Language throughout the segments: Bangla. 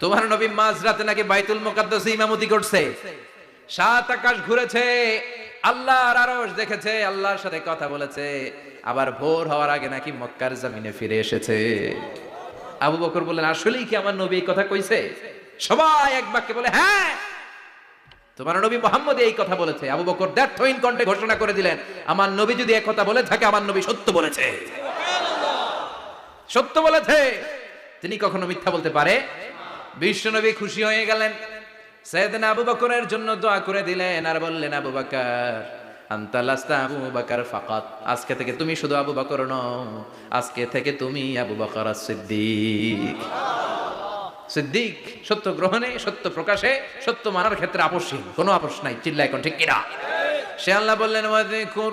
তোমার নবী মাঝরাতে নাকি বাইতুল মুকাদ্দাসে ইমামতি করছে। সাত আকাশ ঘুরেছে, আল্লাহর আরশ দেখেছে, আল্লাহর সাথে কথা বলেছে। আবার ভোর হওয়ার আগে নাকি মক্কার জমিনে ফিরে এসেছে। আবু বকর বললেন, আসলেই কি আমার নবী এই কথা কইছে? সবাই এক বাক্যে বলে হ্যাঁ তোমার নবী মোহাম্মদ এই কথা বলেছে। আবু বকর দ্ব্যর্থহীন কণ্ঠে ঘোষণা করে দিলেন, আমার নবী যদি এক কথা বলে থাকে, আমার নবী সত্য বলেছে। সত্য বলেছে। তিনি কখনো মিথ্যা বলতে পারে বিশ্ব নবী খুশি হয়ে গেলেন। সৈয়দনা আবু বকরের জন্য দোয়া করে দিলেন আর বললেন, আবু বকর আন্তালাস্তা আবু বকর ফাকাত। আজকে থেকে তুমি শুধু আবু বকর নও, আজকে থেকে তুমি আবু বকর সিদ্দিক সিদ্দিক সত্য গ্রহণে, সত্য প্রকাশে, সত্য মানার ক্ষেত্রে আপসহীন, কোনো আপস নাই চিল্লা এখন ঠিক কিনা? সে আল্লাহ বললেন, ওয়াযকুর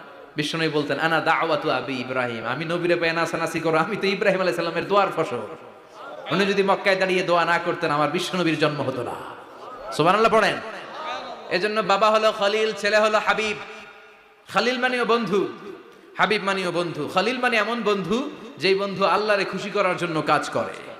বিশ্বনবী বলতেন, আনা দাওয়াতু আবি ইব্রাহিম। আমি নবীরে পেয়ে নাসানাসি করো, আমি তো ইব্রাহিম আলাইহিস সালামের দোয়ার ফসল। উনি যদি মক্কায় দাঁড়িয়ে দোয়া না করতেন, আমার বিশ্বনবীর জন্ম হতো না। সুবহানাল্লাহ, পড়েন। এজন্য বাবা হলো খলিল, ছেলে হলো হাবিব। খালিল মানেও বন্ধু, হাবিব মানেও বন্ধু। খালিল মানে এমন বন্ধু, যেই বন্ধু আল্লাহরে খুশি করার জন্য কাজ করে।